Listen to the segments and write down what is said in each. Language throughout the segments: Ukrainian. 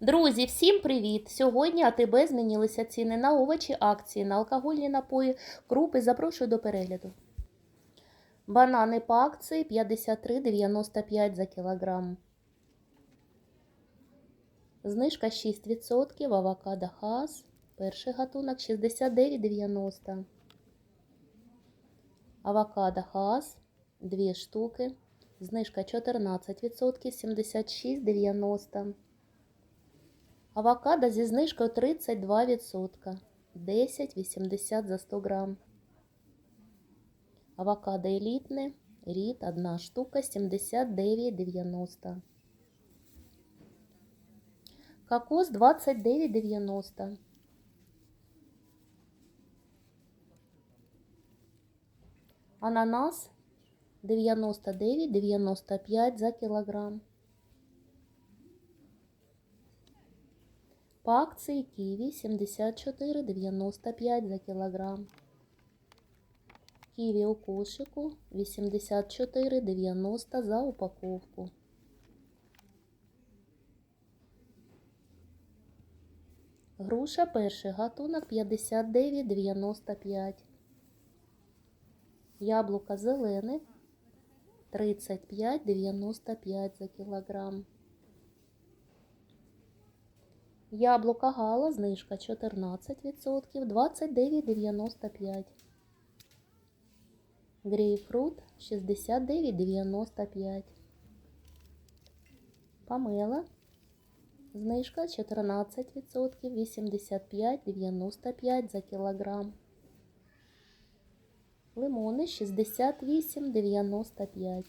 Друзі, всім привіт! Сьогодні АТБ змінилися ціни на овочі, акції на алкогольні напої, крупи. Запрошую до перегляду. Банани по акції 53,95 за кілограм. Знижка 6%, авокадо хас. Перший гатунок 69,90. Авокадо хас 2 штуки. Знижка 14%, 76,90. Авокадо зі знижкою 32%, 10,80 за 100 грам. Авокадо елітне, рід 1 штука 79,90. Кокос 29,90. Ананас 99,95 за кілограм. По акції ківі 74,95 за кілограм. Ківі у кошику 84,90 за упаковку. Груша перший гатунок 59,95. Яблука зелене 35,95 за кілограм. Яблука гала, знижка 14%, 29,95. Грейпфрут 69,95. Помела, знижка 14%, 85,95 за кілограм. Лимони 68,95.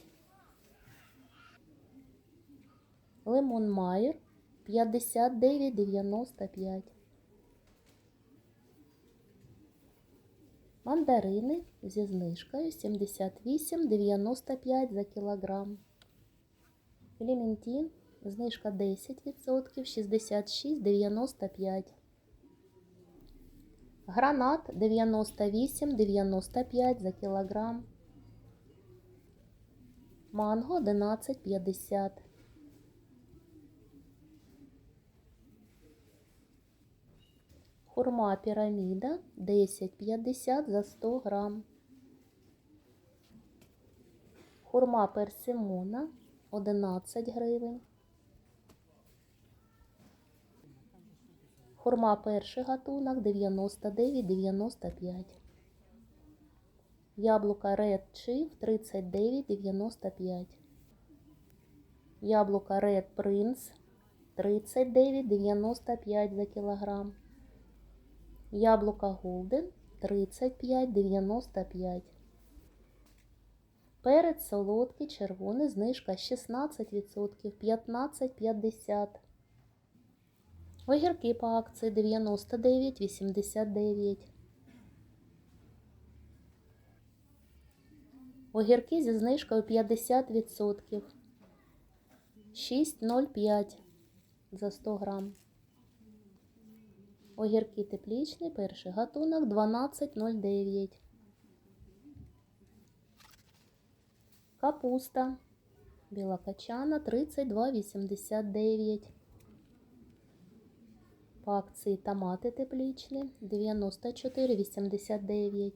Лимон Майер 59,95. Мандарини зі знижкою 78,95 за кілограм. Клементин знижка 10%, 66,95. Гранат 98,95 за кілограм. Манго 11,50. Хурма піраміда 10,50 за 100 грам. Хурма персимона 11 гривень. Хурма перший гатунок 99,95. Яблука Red Chief 39,95. Яблука Red Prince 39,95 за кілограм. Яблука Голден 35,95. Перець солодкий, червоний, знижка 16%, 15,50. Огірки по акції 99,89. Огірки зі знижкою 50%. 6,05 за 100 грам. Огірки теплічні, перший гатунок 12,09. Капуста білокачана 32,89. По акції томати теплічні 94,89.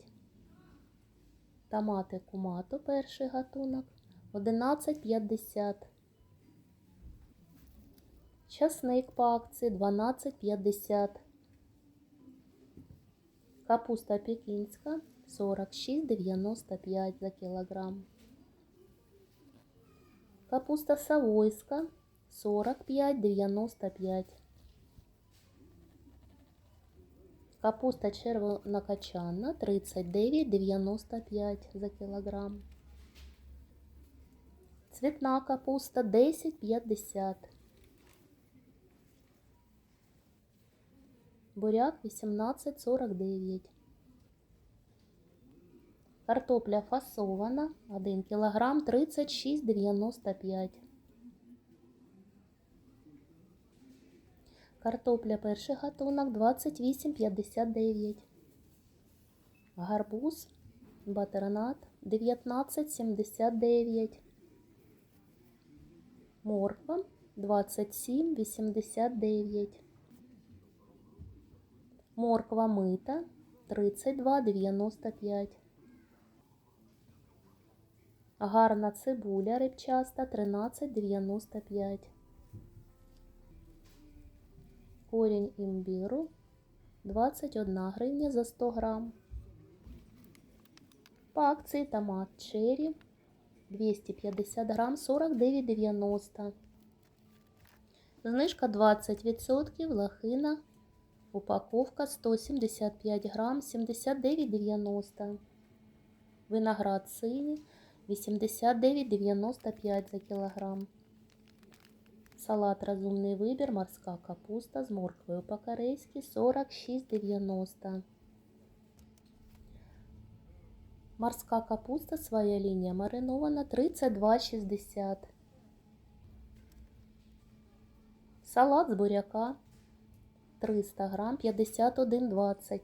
Томати кумато перший гатунок 11,50. Часник по акції 12,50. Капуста пекінська 46,95 за кілограм. Капуста савойська 45,95. Капуста червонокачана 39,95 за кілограм. Цвітна капуста 10,50. Буряк 18,49. Картопля фасована 1 кг 36,95. Картопля перший гатунок 28,59. Гарбуз батернат 19,79. Морква 27,89. Морква мита 32,95. Гарна цибуля рибчаста 13,95. Корінь імбіру 21 гривня за 100 грам. По акції томат черрі 250 грам 49,90. Знижка 20%, лохина, упаковка 175 грам 79,90. Виноград синій 89,95 за кілограм. Салат розумний вибір, морська капуста з морквою по-корейськи 46,90. Морська капуста своя лінія маринована 32,60. Салат з буряка 300 грам 51,20.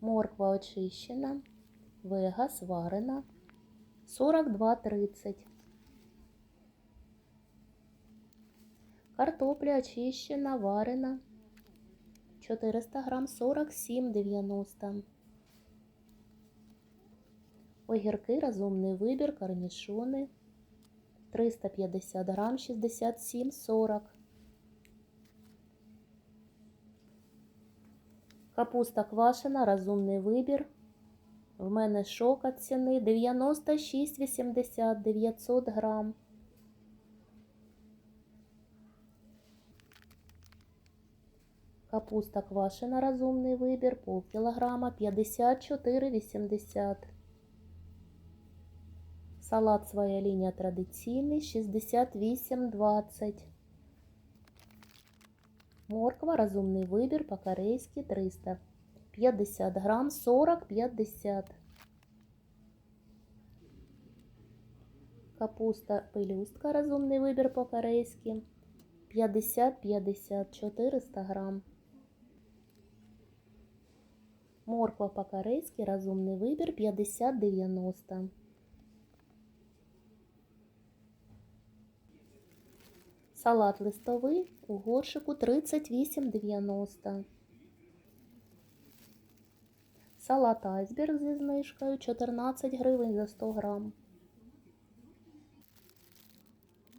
Морква очищена, вега сварена 42,30. Картопля очищена, варена 400 грам 47,90. Огірки розумний вибір, корнішони 350 грам 67,40. Капуста квашена, розумний вибір. В мене шок від ціни 96,80 900 грам. Капуста квашена, розумний вибір, пол кілограма 54,80. Салат своя лінія традиційний 68,20. Морква розумний вибір по-корейськи 350 грам 40,50. Капуста пелюстка розумний вибір по-корейськи 50-50 400 грам. Морква по-корейськи розумний вибір 50-90. Салат листовий у горшику 38,90. Салат айсберг зі знижкою 14 гривень за 100 грам.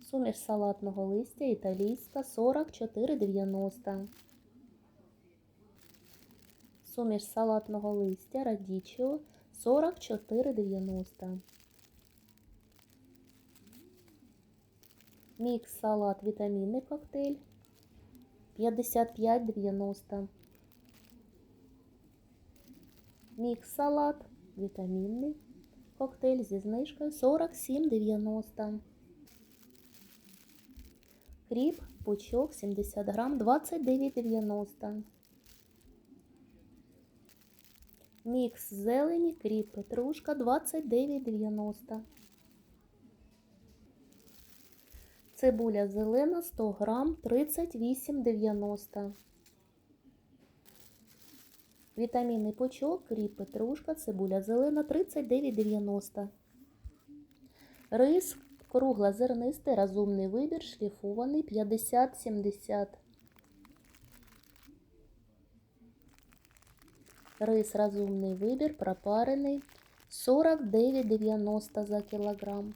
Суміш салатного листя італійська 44,90. Суміш салатного листя радічіо 44,90. Мікс салат вітамінний коктейль 55,90. Мікс салат вітамінний коктейль зі знижкою 47,90. Кріп пучок 70 грам 29,90. Мікс зелені, кріп петрушка 29,90. Цибуля зелена 100 грам 38,90. Вітамінний пучок, кріп петрушка, цибуля зелена 39,90. Рис круглозернистий, розумний вибір, шліфований 50-70. Рис розумний вибір, пропарений 49,90 за кілограм.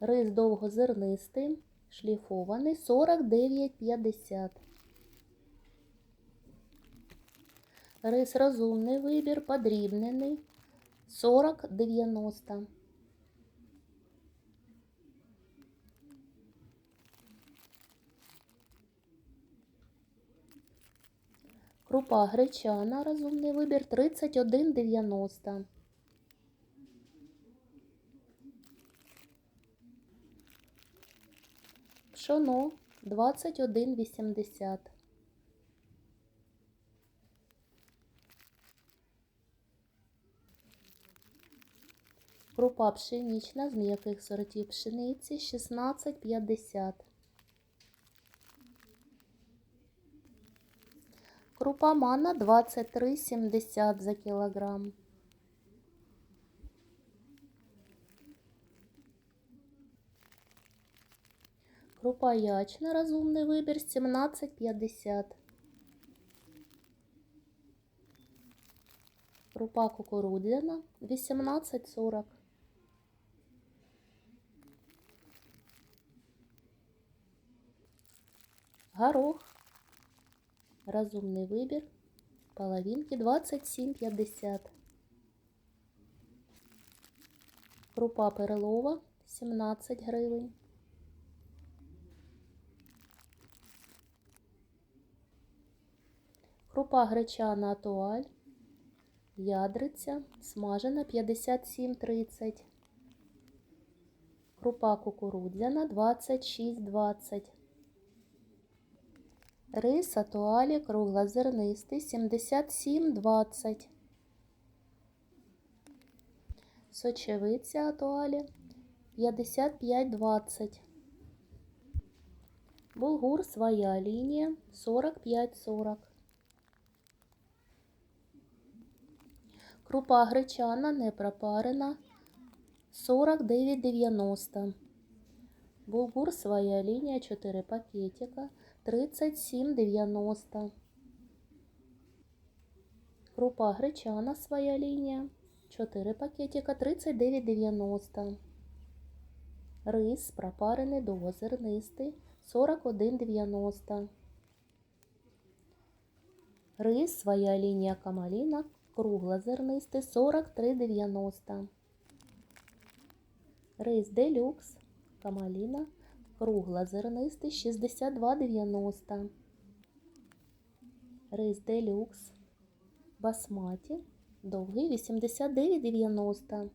Рис довгозернистий, шліфований 49,50. Рис розумний вибір, подрібнений 40,90. Крупа гречана, розумний вибір 31,90. Пшоно 21,80. Крупа пшенічна з м'яких сортів пшениці 16,50. Крупа манна 23,70 за кілограм. Крупа ячна, розумний вибір 17,50. Крупа кукурудзяна 18,40. Горох. Розумний вибір. Половинки 27,50. Крупа перлова 17 гривень. Крупа гречана атуаль. Ядриця смажена 57,30. Крупа кукурудзяна 26,20. Рис атуалі круглозернистий 77,20. Сочевиця атуалі 55,20. Булгур своя лінія 45,40. Крупа гречана не пропарена 49,90. Булгур своя лінія 4 пакетика 37,90. Крупа гречана своя лінія 4 пакетика 39,90. Рис пропарений довгозернистий 41,90. Рис своя лінія камаліна круглозернистий 43,90. Рис делюкс камаліна круглозернистий 62,90. Рис делюкс басматі довгий 89,90.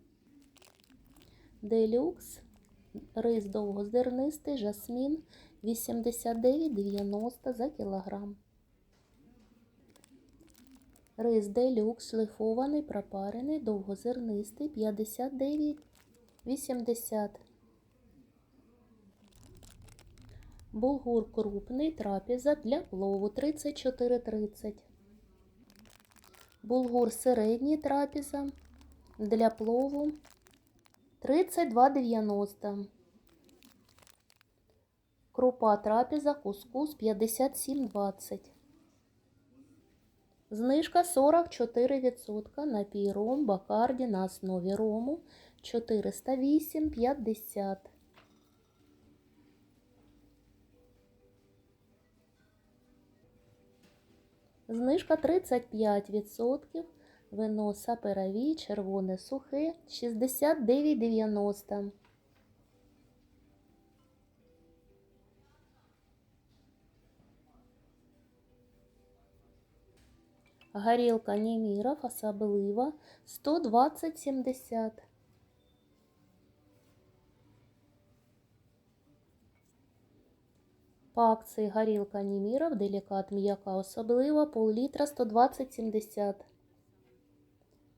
Делюкс рис довгозернистий жасмін 89,90 за кілограм. Рис делюкс шлифований, пропарений, довгозернистий 59,80. Булгур крупний трапеза для плову 34,30. Булгур середній трапеза для плову 32,90. Крупа трапеза кускус 57,20. Знижка 44% напій ром Бакарді на основі рому 408,50. Знижка 35%. Вино сапераві, червоне сухе 69,90. Горілка Неміров особлива 120,70. По акції горілка Неміров, делікат м'яка особлива, пол-літра 120,70.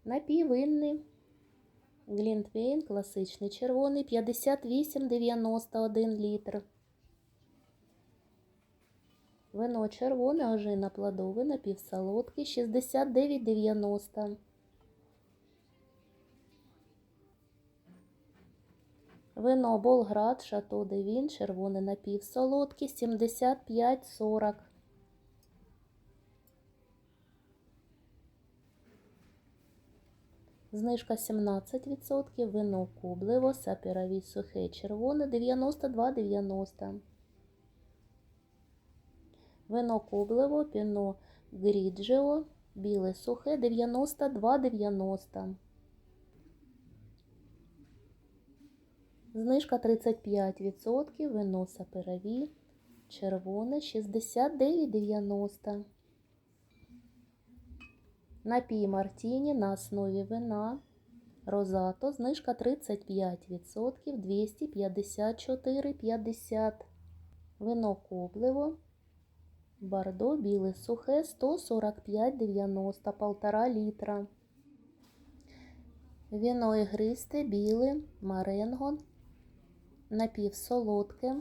Напій винний. Глінтвейн класичний червоний 58,91 літр. Вино червоне, ожина плодове, напівсолодкий 69,90. Вино Болград, Шато де Він, червоне напівсолодкий 75,40. Знижка 17%, вино Кублево, сапірові сухе червоне 92,90. Вино Кублево, піно Гріджіо, біле сухе 92,90. Знижка 35%, вино саперові, червоне 69,90. Напій Мартіні на основі вина. Розато, знижка 35%, 254,50. Вино Кобливо. Бордо біле сухе 145,90, полтора літра. Віно ігристе біле, маренго, напівсолодке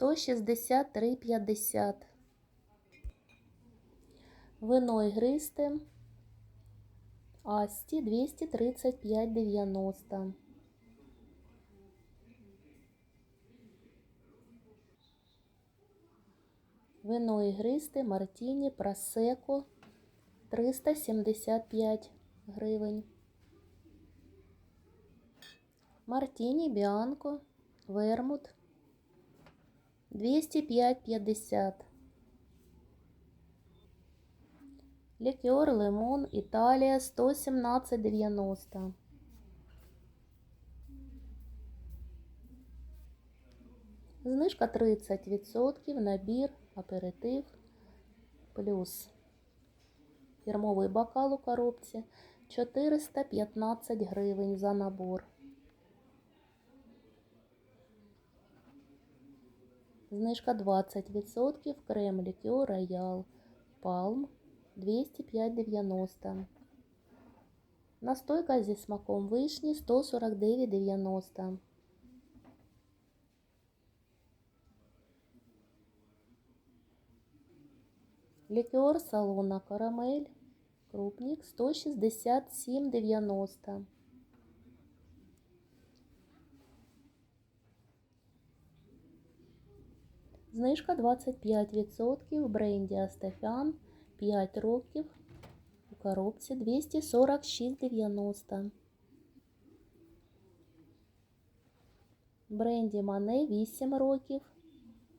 163,50. Вино ігристе Асті 235,90. Вино ігристе Мартіні Просеко 375 гривень. Мартіні Біанко Вермут 205,50. Лікер Лимон Італія 117,90. Знижка 30%, набір, аперитив, плюс фірмовий бокал у коробці 415 гривень за набор. Знижка 20%, крем лікер Роял Палм 205,90. Настойка зі смаком вишні 149,90. Лікер салона карамель. Крупник 167,90. Знижка 25% в бренді Астафян 5 років. У коробці 246,90. В бренді Мане 8 років.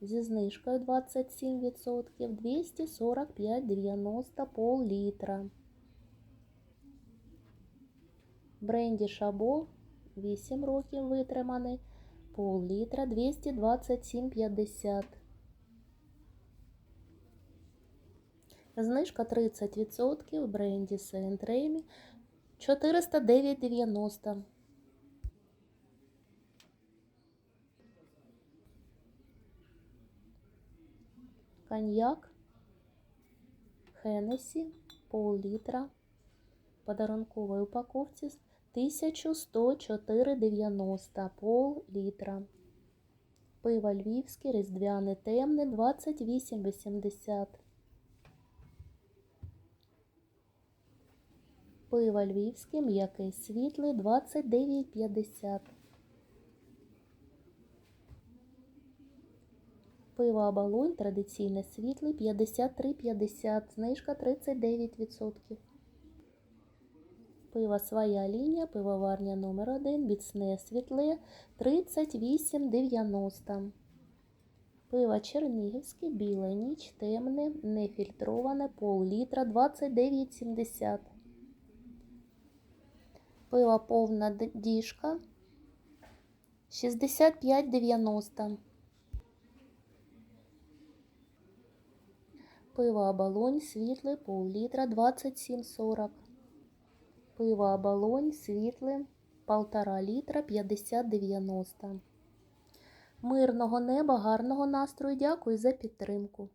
Зі знижкою 27%, 245,90 пол літра. Бренді Шабо 8 років витриманий, пол літра 227,50. Знижка 30% в бренді Remy 409,90. Коньяк Хеннесі пол-літра подарунковій упаковці 1104,90 пол-літра. Пиво львівське різдвяне темне 28,80. Пиво львівське м'який світлий 29,50. Пиво оболонь традиційне світлий 53,50, знижка 39%. Пиво своя лінія, пивоварня номер 1 міцне світле 38,90. Пиво чернігівське, біле ніч, темне, нефільтроване, пол-літра 29,70. Пиво повна діжка 65,90. Пиво оболонь світле пол-літра 27,40. Пиво оболонь світле 1,5 літра 50,90. Мирного неба, гарного настрою. Дякую за підтримку.